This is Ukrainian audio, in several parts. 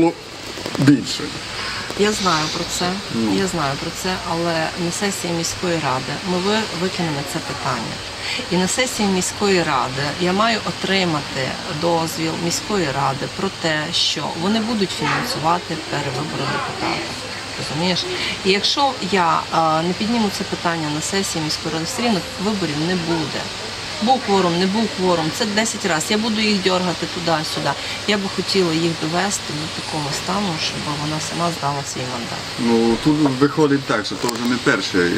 було більше. Я знаю про це. Я знаю про це, але на сесії міської ради ми викинемо це питання. І на сесії міської ради я маю отримати дозвіл міської ради про те, що вони будуть фінансувати перевибори депутата. Розумієш? І якщо я е, не підніму це питання на сесії міської ради, все рівно виборів не буде. Був кворум, не був кворум, це 10 разів. Я буду їх дергати туди-сюди. Я би хотіла їх довести до такого стану, щоб вона сама здала свій мандат. Ну тут виходить так, що то вже не перша е,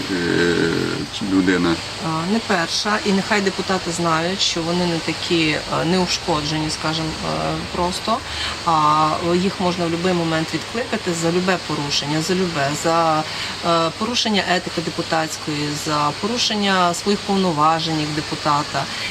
людина. А, Не перша, і нехай депутати знають, що вони не такі е, неушкоджені, скажімо, е, просто. А їх можна в будь-який момент відкликати за любе порушення, за любе, за е, порушення етики депутатської, за порушення своїх повноважень як депутата.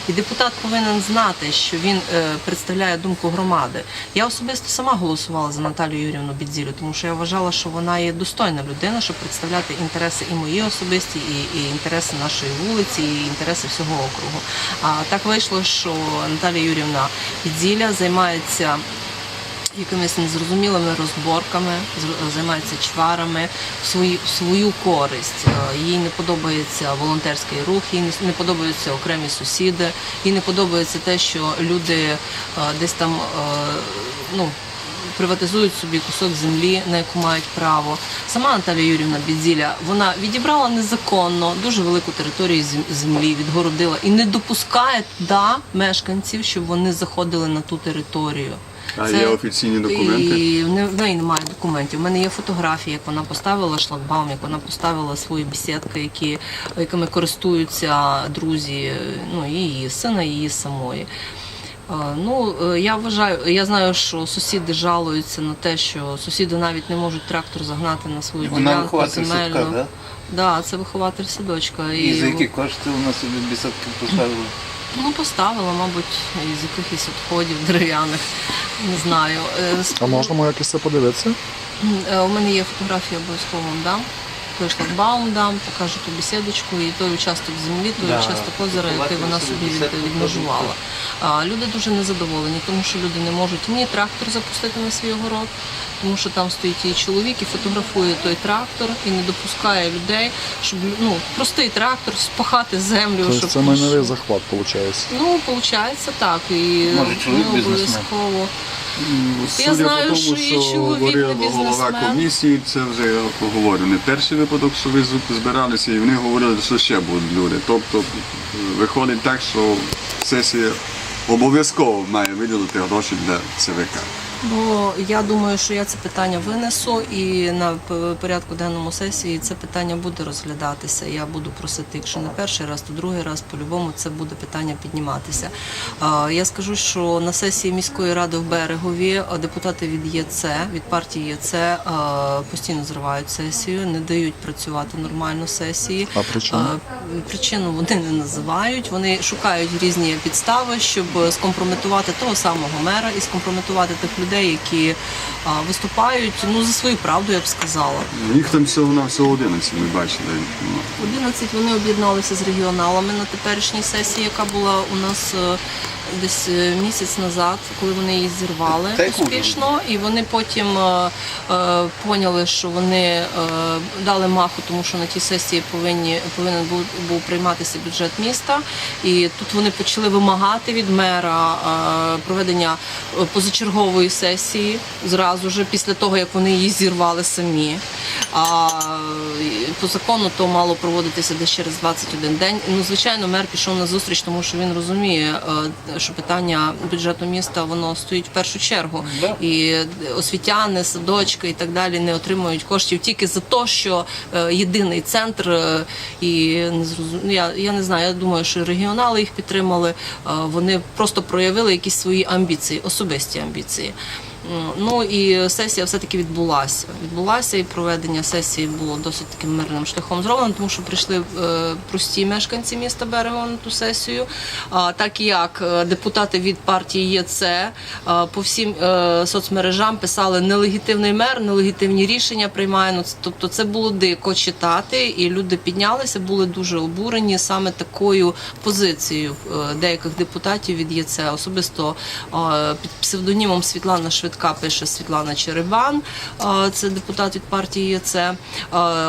І депутат повинен знати, що він е, представляє думку громади. Я особисто сама голосувала за Наталію Юрівну Бідзілю, тому що я вважала, що вона є достойна людина, щоб представляти інтереси і мої особисті, і, і інтереси нашої вулиці, і інтереси всього округу. А так вийшло, що Наталія Юрівна Бідзіля займається якимись незрозумілими розборками, займається чварами в свою, в свою користь. Е, Їй не подобається волонтерський рух, їй не- подобаються окремі сусіди, їй не подобається те, що люди е, десь там е, ну. Приватизують собі кусок землі, на яку мають право. Сама Наталія Юрівна Бідзіля вона відібрала незаконно дуже велику територію землі, відгородила і не допускає туди мешканців, щоб вони заходили на ту територію. А є офіційні документи? І в не- в неї немає документів. У мене є фотографії, як вона поставила шлагбаум, як вона поставила свої бесідки, які, якими користуються друзі, ну її сина, її самої. Е, Ну, е, я вважаю, я знаю, що сусіди жалуються на те, що сусіди навіть не можуть трактор загнати на свою Вона ділянку вихователь земельну. садка, да? Да, це вихователь садочка. І за які кошти у нас собі бісадки поставили? Ну, поставила, мабуть, із якихось відходів дерев'яних, не знаю. Е, А можна якось це подивитися? Е, У мене є фотографія обов'язково так. дам. Той шлагбаум дам, покажу ту бесідочку і той участок землі, той Да. участок озера, який вона собі від- відмежувала. А, люди дуже незадоволені, тому що люди не можуть ні трактор запустити на свій огород, тому що там стоїть її чоловік і фотографує той трактор і не допускає людей, щоб ну простий трактор спахати землю, Тобто щоб це майновий захват, виходить. Ну, виходить так. І Може, чоловік ми бізнесмен? Обов'язково. Я Судя знаю, по тому, що є говорила голова комісії, це вже я поговорю. Не перший випадок, що ви збиралися, і вони говорили, що ще будуть люди. Тобто виходить так, що сесія обов'язково має виділити гроші для ЦВК. Бо я думаю, що я це питання винесу, і на порядку денному сесії це питання буде розглядатися. Я буду просити, якщо не перший раз, то другий раз по-любому це буде питання підніматися. Я скажу, що на сесії міської ради в берегові депутати від ЄЦ, від партії ЄЦ постійно зривають сесію, не дають працювати нормально сесії. А причину? Причину вони не називають. Вони шукають різні підстави, щоб скомпрометувати того самого мера і скомпрометувати тих людей, які а, виступають ну за свою правду, я б сказала. Їх там всього на всього 11, ми бачили. Ну, 11 вони об'єдналися з регіоналами на теперішній сесії, яка була у нас е, десь е, місяць назад, коли вони її зірвали успішно, і вони потім е, е, поняли, що вони е, дали маху, тому що на тій сесії повинні повинен був, був прийматися бюджет міста. І тут вони почали вимагати від мера е, проведення позачергової сесії зразу ж після того, як вони її зірвали самі. А по закону то мало проводитися десь через 21 день. Ну, звичайно, мер пішов на зустріч, тому що він розуміє, е, що питання бюджету міста воно стоїть в першу чергу. І освітяни, садочки і так далі не отримують коштів тільки за те, що е, єдиний центр е, і ну, я, я не знаю. Я думаю, що регіонали їх підтримали. е, Вони просто проявили якісь свої амбіції, особисті амбіції. М, Ну і сесія все-таки відбулася. Відбулася і проведення сесії було досить таким мирним шляхом зроблено, тому що прийшли е, прості мешканці міста Берега на ту сесію. А, так як е, депутати від партії ЄЦ е, по всім е, соцмережам писали нелегітимний мер, нелегітимні рішення приймає. Ну, тобто це було дико читати, і люди піднялися, були дуже обурені саме такою позицією е, деяких депутатів від ЄЦ, особисто е, під псевдонімом Світлана Швидка. Рядка пише Світлана Черебан, е, це депутат від партії ЄЦ. Е,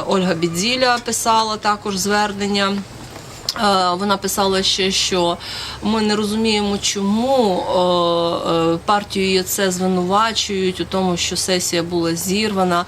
Ольга Бідзіля писала також звернення. Е, Вона писала ще, що ми не розуміємо, чому партію ЄЦ звинувачують у тому, що сесія була зірвана.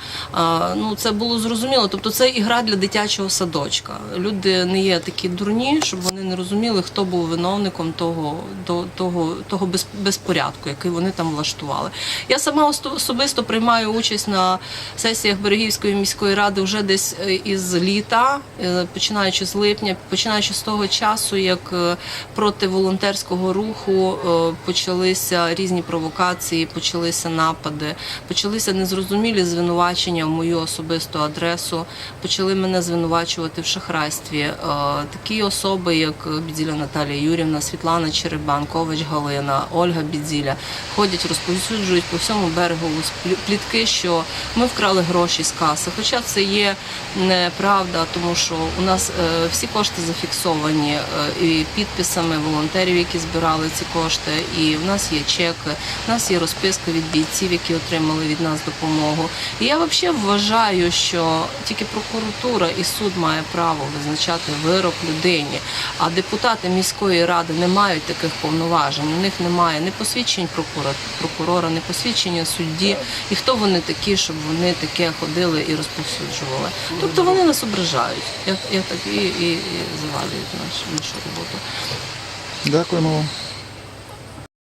Ну це було зрозуміло. Тобто це ігра для дитячого садочка. Люди не є такі дурні, щоб вони не розуміли, хто був виновником того, до- того, того без- безпорядку, який вони там влаштували. Я сама особисто приймаю участь на сесіях Берегівської міської ради вже десь е, із літа, е, починаючи з липня, починаючи з того часу, як е, проти волонтерського руху почалися різні провокації, почалися напади, почалися незрозумілі звинувачення в мою особисту адресу, почали мене звинувачувати в шахрайстві. Такі особи, як Бідзіля Наталія Юрівна, Світлана Черебан, Ковач Галина, Ольга Бідзіля, ходять, розповсюджують по всьому берегу плітки, що ми вкрали гроші з каси. Хоча це є неправда, тому що у нас е, всі кошти зафіксовані е, і підписами волонтерів, які збирали ці кошти. І в нас є чеки, в нас є розписка від бійців, які отримали від нас допомогу. І я взагалі вважаю, що тільки прокуратура і суд має право визначати вирок людині, а депутати міської ради не мають таких повноважень. У них немає ні посвідчень прокурора, ні посвідчення судді. І хто вони такі, щоб вони таке ходили і розповсюджували? Тобто вони нас ображають. Я, я так і, і, і завалюють нашу, нашу роботу. Дякуємо вам.